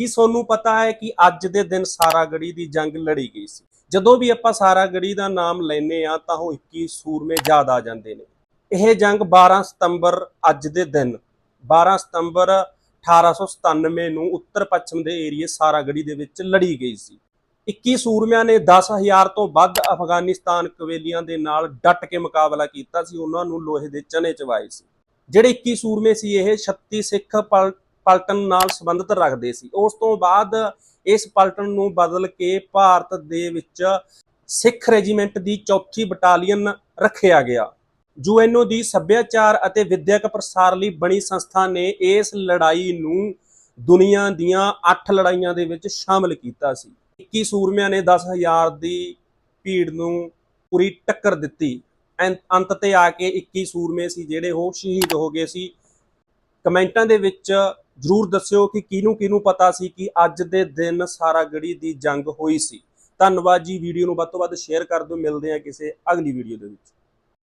ਕੀ ਤੁਹਾਨੂੰ ਪਤਾ ਹੈ ਕਿ ਅੱਜ ਦੇ ਦਿਨ ਸਾਰਾਗੜੀ ਦੀ ਜੰਗ ਲੜੀ ਗਈ ਸੀ? ਜਦੋਂ ਵੀ ਆਪਾਂ ਸਾਰਾਗੜੀ ਦਾ ਨਾਮ ਲੈਨੇ ਆ ਤਾਂ ਉਹ 21 ਸੂਰਮੇ ਯਾਦ ਆ ਜਾਂਦੇ ਨੇ। ਇਹ ਜੰਗ 12 ਸਤੰਬਰ ਅੱਜ ਦੇ ਦਿਨ 12 ਸਤੰਬਰ 1897 ਨੂੰ ਉੱਤਰ ਪੱਛਮ ਦੇ ਏਰੀਏ ਸਾਰਾਗੜੀ ਦੇ ਵਿੱਚ ਲੜੀ ਗਈ ਸੀ। 21 ਸੂਰਮਿਆਂ ਨੇ 10000 ਤੋਂ ਵੱਧ ਅਫਗਾਨਿਸਤਾਨ ਕਵੇਲੀਆਂ ਦੇ ਨਾਲ ਡਟ ਕੇ ਮੁਕਾਬਲਾ ਕੀਤਾ ਸੀ, ਉਹਨਾਂ ਨੂੰ ਲੋਹੇ ਦੇ ਚਨੇ ਚਵਾਏ ਸੀ। ਜਿਹੜੇ 21 ਸੂਰਮੇ ਸੀ, ਇਹ 36 ਸਿੱਖ ਪਲ- ਪਲਟਨ ਨਾਲ ਸੰਬੰਧਿਤ ਰੱਖਦੇ ਸੀ। ਉਸ ਤੋਂ ਬਾਅਦ ਇਸ ਪਲਟਨ ਨੂੰ ਬਦਲ ਕੇ ਭਾਰਤ ਦੇ ਵਿੱਚ ਸਿੱਖ ਰੈਜੀਮੈਂਟ ਦੀ ਚੌਥੀ ਬਟਾਲੀਅਨ ਰੱਖਿਆ ਗਿਆ। ਯੂਐਨਓ ਦੀ ਸੱਭਿਆਚਾਰ ਅਤੇ ਵਿਦਿਅਕ ਪ੍ਰਸਾਰ ਲਈ ਬਣੀ ਸੰਸਥਾ ਨੇ ਇਸ ਲੜਾਈ ਨੂੰ ਦੁਨੀਆ ਦੀਆਂ 8 ਲੜਾਈਆਂ ਦੇ ਵਿੱਚ ਸ਼ਾਮਲ ਕੀਤਾ ਸੀ। 21 ਸੂਰਮਿਆਂ ਨੇ 10000 ਦੀ ਭੀੜ ਨੂੰ ਪੂਰੀ ਟੱਕਰ ਦਿੱਤੀ। ਐਂ- ਅੰਤ ਤੇ ਆ ਕੇ 21 ਸੂਰਮੇ ਸੀ ਜਿਹੜੇ ਉਹ ਸ਼ਹੀਦ ਹੋ ਗਏ ਸੀ। ਕਮੈਂਟਾਂ ਦੇ ਵਿੱਚ ਜਰੂਰ ਦੱਸਿਓ ਕਿ ਕਿਹਨੂੰ ਕਿਹਨੂੰ ਪਤਾ ਸੀ ਕਿ ਅੱਜ ਦੇ ਦਿਨ ਸਾਰਾਗੜੀ ਦੀ ਜੰਗ ਹੋਈ ਸੀ। ਧੰਨਵਾਦ ਜੀ, ਵੀਡੀਓ ਨੂੰ ਵੱਧ ਤੋਂ ਵੱਧ ਸ਼ੇਅਰ ਕਰ ਦਿਓ। ਮਿਲਦੇ ਹਾਂ ਕਿਸੇ ਅਗਲੀ ਵੀਡੀਓ ਦੇ ਵਿੱਚ।